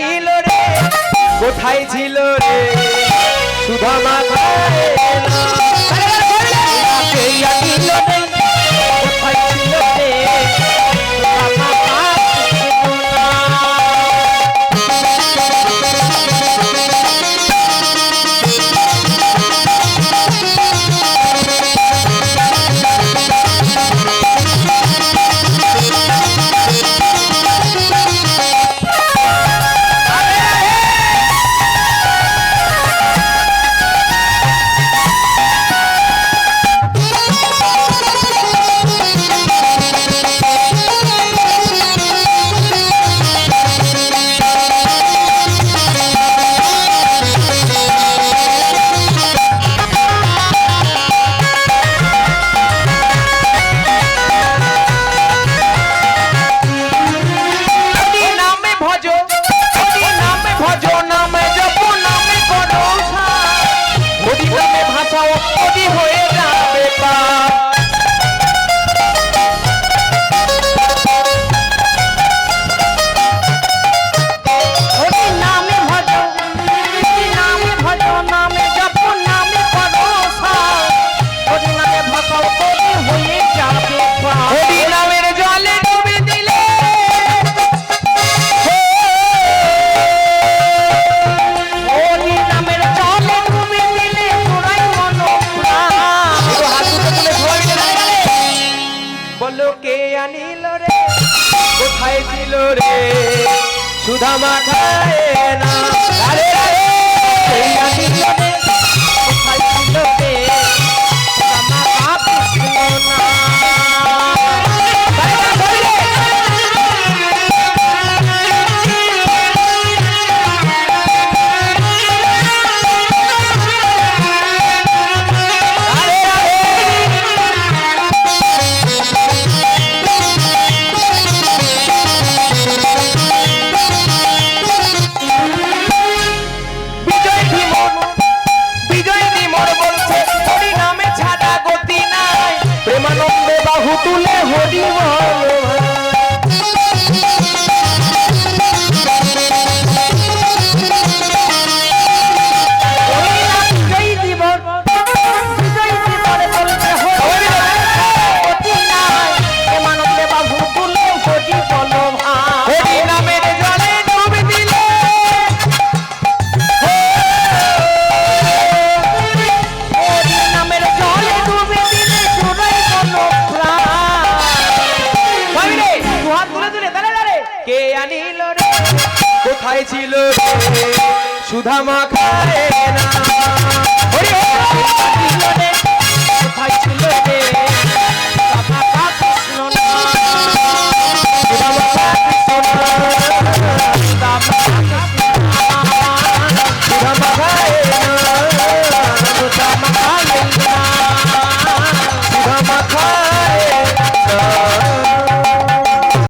নিল রে কোথায় ছিল রে সুধামা কে নিল রে কোথায় ছিল রে? সুধা মাথায় না। Oh. নিল রে। কোথায় ছিল সুধামা খায় না।